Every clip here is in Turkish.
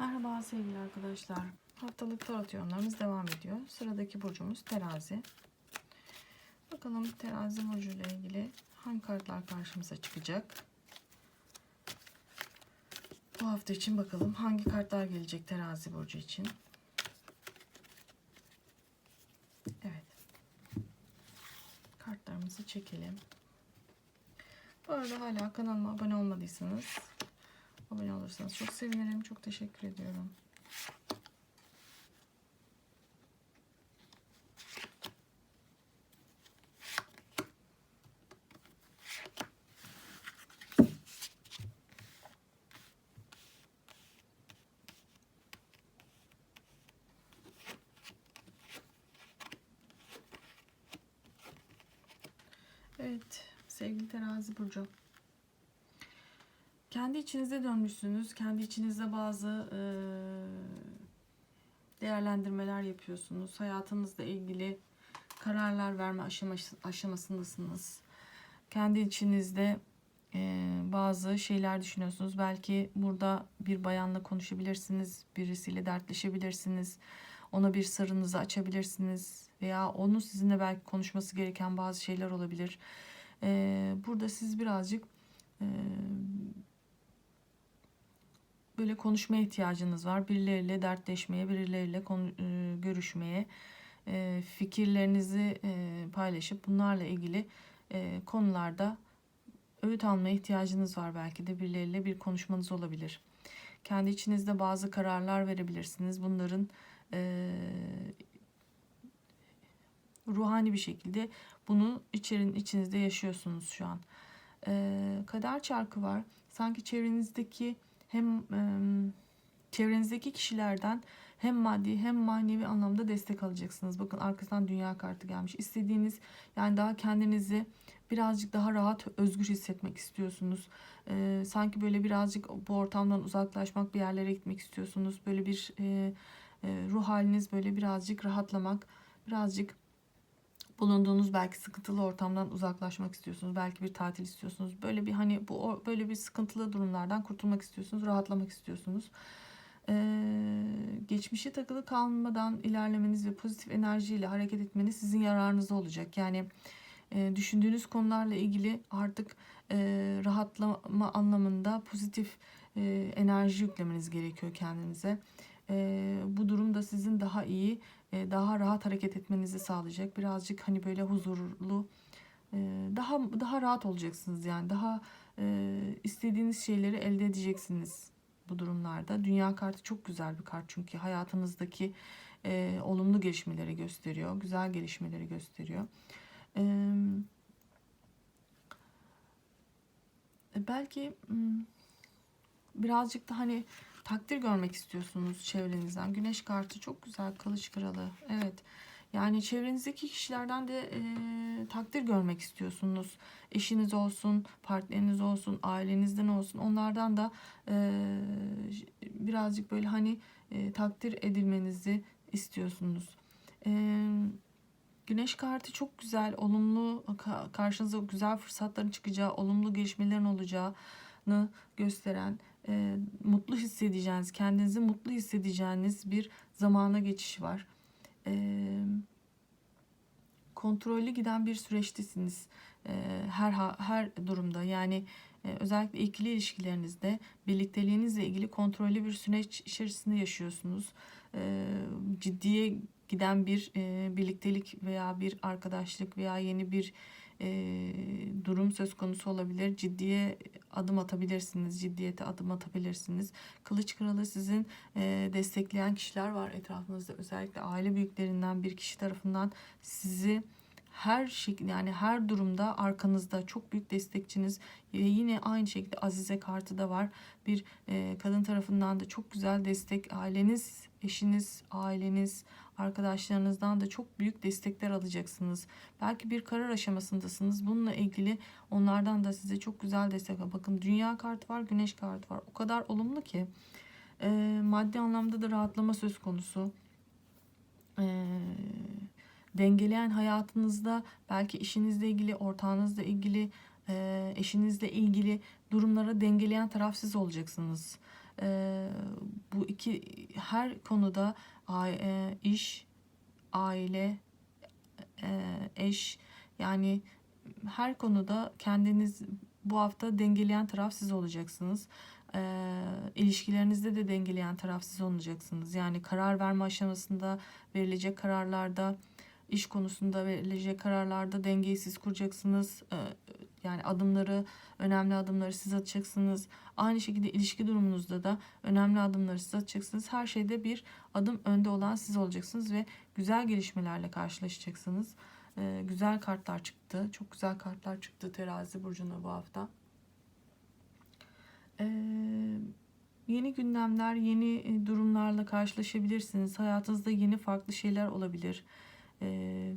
Merhaba sevgili arkadaşlar. Haftalık tarot yorumlarımız devam ediyor. Sıradaki burcumuz terazi. Bakalım terazi burcuyla ilgili hangi kartlar karşımıza çıkacak? Bu hafta için bakalım hangi kartlar gelecek terazi burcu için. Evet. Kartlarımızı çekelim. Bu arada hala kanalıma abone olmadıysanız Abone olursanız çok sevinirim. Çok teşekkür ediyorum. Evet, sevgili terazi burcu. Kendi içinize dönmüşsünüz. Kendi içinizde bazı e, değerlendirmeler yapıyorsunuz. Hayatınızla ilgili kararlar verme aşaması, aşamasındasınız. Kendi içinizde e, bazı şeyler düşünüyorsunuz. Belki burada bir bayanla konuşabilirsiniz. Birisiyle dertleşebilirsiniz. Ona bir sırrınızı açabilirsiniz. Veya onun sizinle belki konuşması gereken bazı şeyler olabilir. E, burada siz birazcık e, böyle konuşmaya ihtiyacınız var. Birileriyle dertleşmeye, birileriyle e, görüşmeye, e, fikirlerinizi e, paylaşıp bunlarla ilgili e, konularda öğüt almaya ihtiyacınız var belki de birileriyle bir konuşmanız olabilir. Kendi içinizde bazı kararlar verebilirsiniz. Bunların e, ruhani bir şekilde bunu içerin içinizde yaşıyorsunuz şu an. E, kader çarkı var. Sanki çevrenizdeki hem e, çevrenizdeki kişilerden hem maddi hem manevi anlamda destek alacaksınız. Bakın arkasından dünya kartı gelmiş. İstediğiniz yani daha kendinizi birazcık daha rahat, özgür hissetmek istiyorsunuz. E, sanki böyle birazcık bu ortamdan uzaklaşmak, bir yerlere gitmek istiyorsunuz. Böyle bir e, e, ruh haliniz böyle birazcık rahatlamak, birazcık bulunduğunuz belki sıkıntılı ortamdan uzaklaşmak istiyorsunuz. Belki bir tatil istiyorsunuz. Böyle bir hani bu böyle bir sıkıntılı durumlardan kurtulmak istiyorsunuz, rahatlamak istiyorsunuz. Ee, geçmişe takılı kalmadan ilerlemeniz ve pozitif enerjiyle hareket etmeniz sizin yararınıza olacak. Yani e, düşündüğünüz konularla ilgili artık e, rahatlama anlamında pozitif e, enerji yüklemeniz gerekiyor kendinize. E, bu durumda sizin daha iyi e, daha rahat hareket etmenizi sağlayacak. Birazcık hani böyle huzurlu e, daha daha rahat olacaksınız yani daha e, istediğiniz şeyleri elde edeceksiniz bu durumlarda. Dünya kartı çok güzel bir kart çünkü hayatınızdaki olumlu gelişmeleri gösteriyor, güzel gelişmeleri gösteriyor. belki birazcık da hani takdir görmek istiyorsunuz çevrenizden. Güneş kartı çok güzel. Kılıç kralı. Evet. Yani çevrenizdeki kişilerden de e, takdir görmek istiyorsunuz. Eşiniz olsun, partneriniz olsun, ailenizden olsun. Onlardan da e, birazcık böyle hani e, takdir edilmenizi istiyorsunuz. E, güneş kartı çok güzel, olumlu, karşınıza güzel fırsatların çıkacağı, olumlu gelişmelerin olacağını gösteren e, mutlu hissedeceğiniz, kendinizi mutlu hissedeceğiniz bir zamana geçiş var. E, kontrollü giden bir süreçtesiniz e, her her durumda. Yani e, özellikle ikili ilişkilerinizde birlikteliğinizle ilgili kontrollü bir süreç içerisinde yaşıyorsunuz. E, ciddiye giden bir e, birliktelik veya bir arkadaşlık veya yeni bir e, durum söz konusu olabilir. Ciddiye adım atabilirsiniz. Ciddiyete adım atabilirsiniz. Kılıç kralı sizin e, destekleyen kişiler var etrafınızda. Özellikle aile büyüklerinden bir kişi tarafından sizi her şekilde yani her durumda arkanızda çok büyük destekçiniz ve yine aynı şekilde Azize kartı da var. Bir e, kadın tarafından da çok güzel destek aileniz, eşiniz, aileniz, arkadaşlarınızdan da çok büyük destekler alacaksınız. Belki bir karar aşamasındasınız. Bununla ilgili onlardan da size çok güzel destek. Bakın dünya kartı var, güneş kartı var. O kadar olumlu ki e, maddi anlamda da rahatlama söz konusu. E, dengeleyen hayatınızda belki işinizle ilgili, ortağınızla ilgili, e, eşinizle ilgili durumlara dengeleyen taraf siz olacaksınız. E, bu iki ki her konuda e, iş, aile, eş yani her konuda kendiniz bu hafta dengeleyen taraf siz olacaksınız. E, ilişkilerinizde de dengeleyen taraf siz olacaksınız. Yani karar verme aşamasında verilecek kararlarda, iş konusunda verilecek kararlarda dengeyi siz kuracaksınız. E, yani adımları, önemli adımları siz atacaksınız. Aynı şekilde ilişki durumunuzda da önemli adımları siz atacaksınız. Her şeyde bir adım önde olan siz olacaksınız ve güzel gelişmelerle karşılaşacaksınız. Ee, güzel kartlar çıktı. Çok güzel kartlar çıktı terazi burcuna bu hafta. Ee, yeni gündemler, yeni e, durumlarla karşılaşabilirsiniz. Hayatınızda yeni farklı şeyler olabilir. Ee,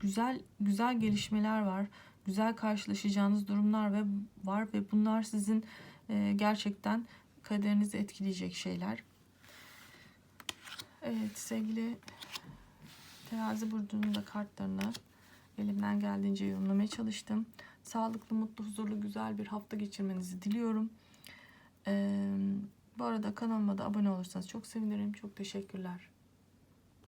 güzel güzel gelişmeler var. Güzel karşılaşacağınız durumlar ve var ve bunlar sizin e, gerçekten kaderinizi etkileyecek şeyler. Evet sevgili terazi burcunun da kartlarını elimden geldiğince yorumlamaya çalıştım. Sağlıklı, mutlu, huzurlu, güzel bir hafta geçirmenizi diliyorum. Ee, bu arada kanalıma da abone olursanız çok sevinirim. Çok teşekkürler.